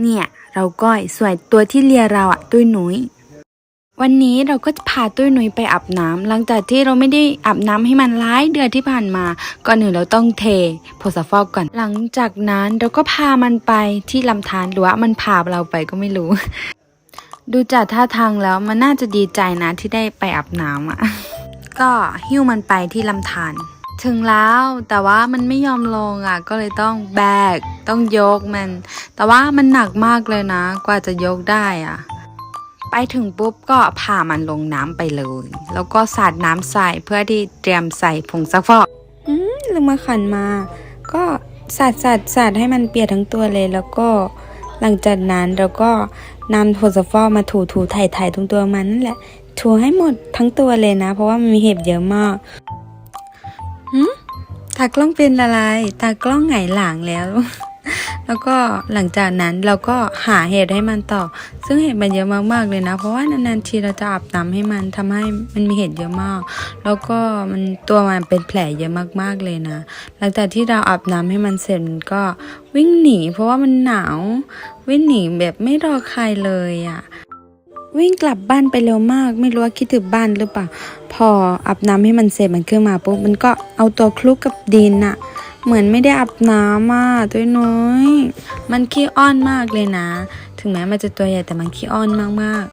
เนี่ย เราก้อยสวยตัวที่เลียเราอะตุ้ยหนุยวันนี้เราก็จะพาตุ้ยหนุยไปอาบน้ำหลังจากที่เราไม่ได้อาบน้ำให้มันหลายเดือนที่ผ่านมา ก่อนหนึ่งเราต้องเทโพสฟอกก่อน หลังจากนั้นเราก็พามันไปที่ลำธารหรือว่ามันพาเราไปก็ไม่รู้ ดูจากท่าทางแล้วมันน่าจะดีใจนะที่ได้ไปอาบน้ำอะก็หิ้วมันไปที่ลำธาร ถึงแล้วแต่ว่ามันไม่ยอมลงอะ ก็เลยต้องแบก ต้องยกมัน แต่ว่ามันหนักมากเลยนะ กว่าจะยกได้อะ ไปถึงปุ๊บก็พามันลงน้ำไปเลย แล้วก็สาดน้ำใส่เพื่อที่เตรียมใส่ผงซักฟอกอืมลืมาขันมา ก็สาดสาดสาดให้มันเปียกทั้งตัวเลยแล้วก็หลังจากนั้นเราก็นำผงซักฟอกมาถูถูไถ่ไถ่ตรงตัวมันนั่นแหละถูให้หมดทั้งตัวเลยนะ เพราะว่ามันมีเห็บเยอะมากากล้องเป็นอะไรตากล้องไงายหลังแล้ว แล้วก็หลังจากนั้นเราก็หาเห็ดให้มันต่อ ซึ่งเห็ดมันเยอะมากๆเลยนะ เพราะว่านานๆทีเราจะอาบน้ำให้มันทำให้มันมีเห็ดเยอะมาก แล้วก็มันตัวมันเป็นแผลเยอะมากๆเลยนะ หลังจากที่เราอาบน้ำให้มันเสร็จมันก็วิ่งหนี เพราะว่ามันหนาววิ่งหนีแบบไม่รอใครเลยอะ่ะ วิ่งกลับบ้านไปเร็วมาก ไม่รู้ว่าคิดถึงบ้านหรือเปล่า พออาบน้ำให้มันเสร็จมันขึ้นมาปุ๊บมันก็เอาตัวคลุกกับดินอะเหมือนไม่ได้อาบน้ำอะตัวน้อย มันขี้อ้อนมากเลยนะ ถึงแม้มันจะตัวใหญ่แต่มันขี้อ้อนมาก